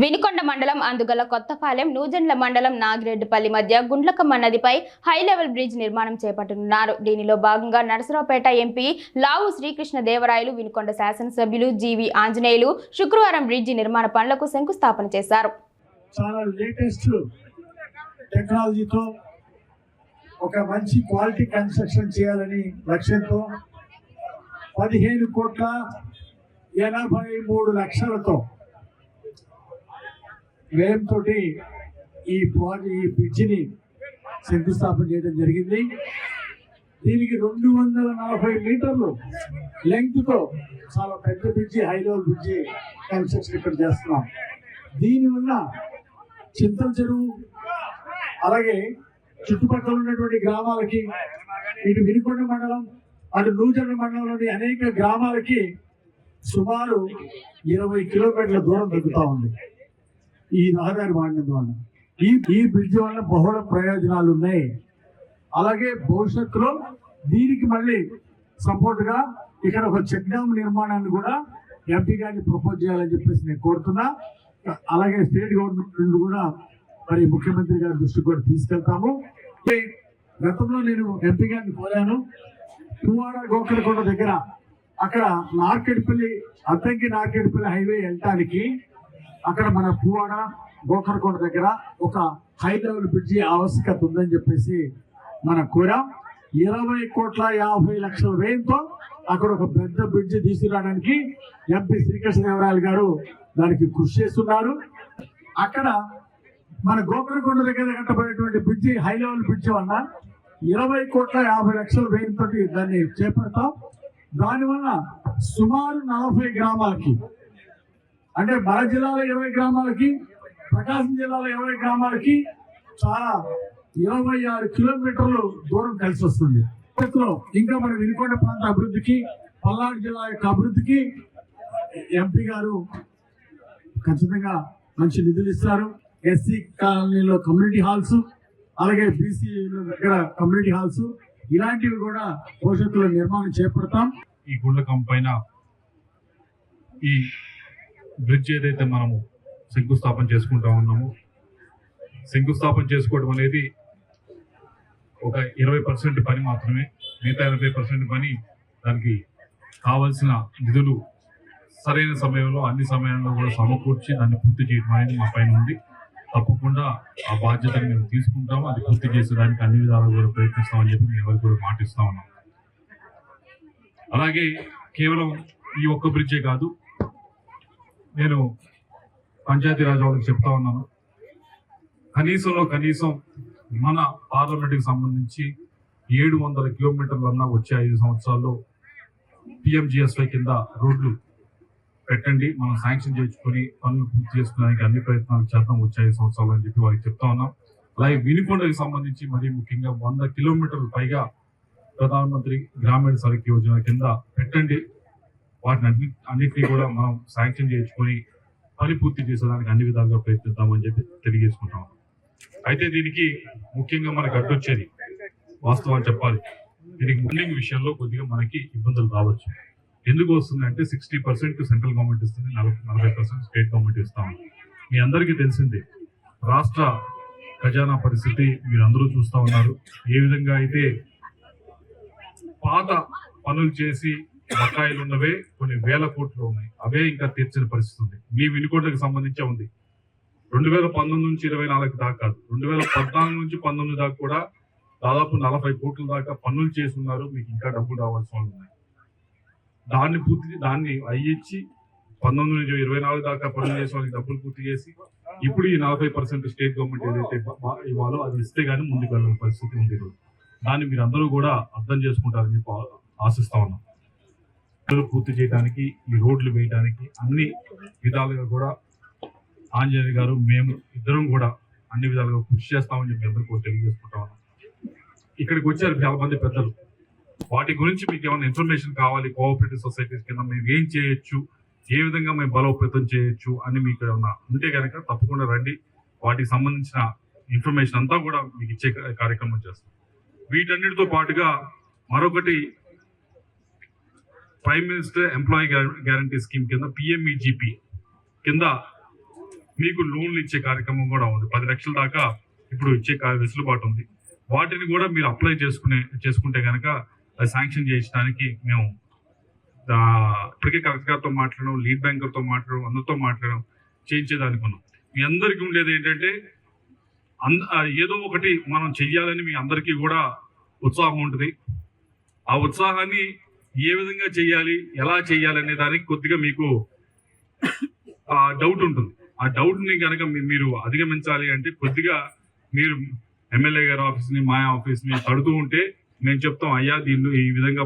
వినుకొండ మండలం అందుగల కొత్తపాలెం నూజెండ్ల మండలం నాగిరెడ్డిపల్లి మధ్య గుండ్లకమ్మ నదిపై హై లెవెల్ బ్రిడ్జ్ నిర్మాణం చేపట్టనున్నారు. దీనిలో భాగంగా నరసరావుపేట ఎంపీ లావు శ్రీకృష్ణ దేవరాయలు వినుకొండ శాసనసభ్యులు జీవి ఆంజనేయులు శుక్రవారం బ్రిడ్జి నిర్మాణ పనులకు శంకుస్థాపన చేశారు. చాలా లేటెస్ట్ టెక్నాలజీతో ఒక మంచి క్వాలిటీ కన్స్ట్రక్షన్ చేయాలని లక్ష్యంతో పదిహేను కోట్ల ఎనభై మూడు లక్షలతో వ్యయంతో ఈ ప్రాజెక్ట్ ఈ బ్రిడ్జిని శంకుస్థాపన చేయడం జరిగింది. దీనికి రెండు వందల నలభై మీటర్లు లెంగ్త్తో చాలా పెద్ద bridge high level bridge construction ఇక్కడ చేస్తున్నాం. దీనివల్ల చింతల చెరువు అలాగే చుట్టుపక్కల ఉన్నటువంటి గ్రామాలకి ఇటు వినుకొండ మండలం అటు నూజెండ మండలంలోని అనేక గ్రామాలకి సుమారు ఇరవై కిలోమీటర్ల దూరం దొరుకుతూ ఉంది. ఈ రహదారి వాడినందువల్ల ఈ ఈ బ్రిడ్జ్ వల్ల బహుళ ప్రయోజనాలు ఉన్నాయి. అలాగే భవిష్యత్తులో దీనికి మళ్ళీ సపోర్ట్గా ఇక్కడ ఒక చెక్ డ్యామ్ నిర్మాణాన్ని కూడా ఎంపీ గారిని ప్రపోజ్ చేయాలని చెప్పేసి నేను కోరుతున్నా. అలాగే స్టేట్ గవర్నమెంట్ నుండి కూడా మరి ముఖ్యమంత్రి గారి దృష్టికి కూడా తీసుకెళ్తాము. గతంలో నేను ఎంపీ గారిని కోరాను. తువాడ గోకరకొండ దగ్గర అక్కడ నార్కెడ్పల్లి అద్దంకి నార్కెడ్పల్లి హైవే వెళ్ళటానికి అక్కడ మన భూవాడ గోకరకొండ దగ్గర ఒక హై లెవెల్ బ్రిడ్జి ఆవశ్యకత ఉందని చెప్పేసి మనం కోరాం. ఇరవై కోట్ల యాభై లక్షల వ్యయంతో అక్కడ ఒక పెద్ద బ్రిడ్జి తీసుకురావడానికి ఎంపీ శ్రీకృష్ణదేవరాయలు గారు దానికి కృషి చేస్తున్నారు. అక్కడ మన గోకరకొండ దగ్గర కట్టబడేటువంటి బ్రిడ్జి హై లెవెల్ బ్రిడ్జి వల్ల ఇరవై కోట్ల యాభై లక్షల వ్యయంతో దాన్ని చేపడతాం. దానివల్ల సుమారు నలభై గ్రామాలకి అంటే మన జిల్లాలో ఇరవై గ్రామాలకి ప్రకాశం జిల్లాలో ఇరవై గ్రామాలకి చాలా ఇరవై ఆరు కిలోమీటర్లు దూరం కలిసి వస్తుంది. ఇంకా మన వినుకొండ ప్రాంత అభివృద్ధికి పల్నాడు జిల్లా యొక్క అభివృద్ధికి ఎంపీ గారు ఖచ్చితంగా మంచి నిధులు ఇస్తారు. ఎస్సీ కాలనీలో కమ్యూనిటీ హాల్స్ అలాగే బీసీ దగ్గర కమ్యూనిటీ హాల్స్ ఇలాంటివి కూడా భవిష్యత్తులో నిర్మాణం చేపడతాం. ఈ గుండకం పైన ఈ బ్రిడ్జ్ ఏదైతే మనము శంకుస్థాపన చేసుకుంటా ఉన్నాము శంకుస్థాపన చేసుకోవడం అనేది ఒక ఇరవై పర్సెంట్ పని మాత్రమే. మిగతా ఇరవై పర్సెంట్ పని దానికి కావలసిన నిధులు సరైన సమయంలో అన్ని సమయాల్లో కూడా సమకూర్చి దాన్ని పూర్తి చేయడం అనేది మా పైన ఉంది. తప్పకుండా ఆ బాధ్యతను మేము తీసుకుంటాము. అది పూర్తి చేసేదానికి అన్ని విధాలుగా కూడా ప్రయత్నిస్తామని చెప్పి మేము ఎవరికి కూడా మాటిస్తా ఉన్నాం. అలాగే కేవలం ఈ ఒక్క బ్రిడ్జే కాదు నేను పంచాయతీరాజ్ వాళ్ళకి చెప్తా ఉన్నాను. కనీసంలో కనీసం మన పార్లమెంట్కి సంబంధించి ఏడు వందల కిలోమీటర్లన్నా వచ్చే ఐదు సంవత్సరాల్లో పిఎంజిఎస్వై కింద రోడ్లు పెట్టండి. మనం శాంక్షన్ చేసుకుని పనులు పూర్తి చేసుకోవడానికి అన్ని ప్రయత్నాలు చేద్దాం వచ్చే ఐదు సంవత్సరాలు అని చెప్పి వారికి చెప్తా ఉన్నాం. అలాగే వినుకొండకి సంబంధించి మరీ ముఖ్యంగా వంద కిలోమీటర్లు పైగా ప్రధానమంత్రి గ్రామీణ సడక్ యోజన కింద పెట్టండి. వాటిని అన్ని అన్నింటినీ కూడా మనం శాంక్షన్ చేయించుకొని పని పూర్తి చేసేదానికి అన్ని విధాలుగా ప్రయత్నిద్దామని చెప్పి తెలియజేసుకుంటాం. అయితే దీనికి ముఖ్యంగా మనకు అడ్డొచ్చేది వాస్తవం చెప్పాలి. దీనికి బిల్డింగ్ విషయంలో కొద్దిగా మనకి ఇబ్బందులు రావచ్చు. ఎందుకు వస్తుందంటే సిక్స్టీ పర్సెంట్ సెంట్రల్ గవర్నమెంట్ ఇస్తుంది నలభై నలభై పర్సెంట్ స్టేట్ గవర్నమెంట్ ఇస్తాము. మీ అందరికీ తెలిసిందే రాష్ట్ర ఖజానా పరిస్థితి మీరు అందరూ చూస్తా ఉన్నారు. ఏ విధంగా అయితే పాత పనులు చేసి బకాయిలు ఉన్నవే కొన్ని వేల కోట్లు ఉన్నాయి. అవే ఇంకా తీర్చిన పరిస్థితి ఉంది. మీ వినుకోటకు సంబంధించే ఉంది. రెండు వేల పంతొమ్మిది నుంచి ఇరవై నాలుగు దాకా కాదు. రెండు వేల పద్నాలుగు నుంచి పంతొమ్మిది దాకా కూడా దాదాపు నలభై కోట్ల దాకా పనులు చేసి ఉన్నారు మీకు ఇంకా డబ్బులు రావాల్సిన వాళ్ళు ఉన్నాయి. దాన్ని పూర్తి దాన్ని అయ్యిచ్చి పంతొమ్మిది నుంచి ఇరవై నాలుగు దాకా పనులు చేసిన వాళ్ళకి డబ్బులు పూర్తి చేసి ఇప్పుడు ఈ నలభై పర్సెంట్ స్టేట్ గవర్నమెంట్ ఏదైతే ఇవ్వాలో అది ఇస్తే కానీ ముందుకు వెళ్ళిన పరిస్థితి ఉంది దాన్ని మీరు అందరూ కూడా అర్థం చేసుకుంటారని చెప్పి ఆశిస్తా ఉన్నాం. పూర్తి చేయడానికి ఈ రోడ్లు వేయడానికి అన్ని విధాలుగా కూడా ఆంజనేయ గారు మేము ఇద్దరం కూడా అన్ని విధాలుగా కృషి చేస్తామని చెప్పి అందరూ కూడా తెలియజేసుకుంటా ఇక్కడికి వచ్చారు చాలా మంది పెద్దలు. వాటి గురించి మీకు ఏమైనా ఇన్ఫర్మేషన్ కావాలి కోఆపరేటివ్ సొసైటీస్ కింద మేము ఏం చేయొచ్చు ఏ విధంగా మేము బలోపేతం చేయొచ్చు అని మీకు ఏమన్నా ఉంటే కనుక తప్పకుండా రండి. వాటికి సంబంధించిన ఇన్ఫర్మేషన్ అంతా కూడా మీకు ఇచ్చే కార్యక్రమం చేస్తాం. వీటన్నిటితో పాటుగా మరొకటి prime minister employee guarantee scheme కింద పిఎంఈజిపి కింద మీకు లోన్లు ఇచ్చే కార్యక్రమం కూడా ఉంది. పది లక్షల దాకా ఇప్పుడు ఇచ్చే వెసులుబాటు ఉంది. వాటిని కూడా మీరు అప్లై చేసుకునే చేసుకుంటే కనుక అది శాంక్షన్ చేయించడానికి మేము ఇప్పటికే కలెక్టర్ గారితో మాట్లాడడం లీడ్ బ్యాంకర్తో మాట్లాడడం అందరితో మాట్లాడడం చేయించేదానికి ఉన్నాం. మీ అందరికీ ఉండేది ఏంటంటే అంద ఏదో ఒకటి మనం చెయ్యాలని మీ అందరికీ కూడా ఉత్సాహం ఉంటుంది. ఆ ఉత్సాహాన్ని ఏ విధంగా చేయాలి ఎలా చేయాలి అనే దానికి కొద్దిగా మీకు ఆ డౌట్ ఉంటుంది. ఆ డౌట్ని కనుక మీరు అధిగమించాలి అంటే కొద్దిగా మీరు ఎమ్మెల్యే గారి ఆఫీస్ని మా ఆఫీస్ని కడుతూ ఉంటే మేము చెప్తాం అయ్యా దీన్ని ఈ విధంగా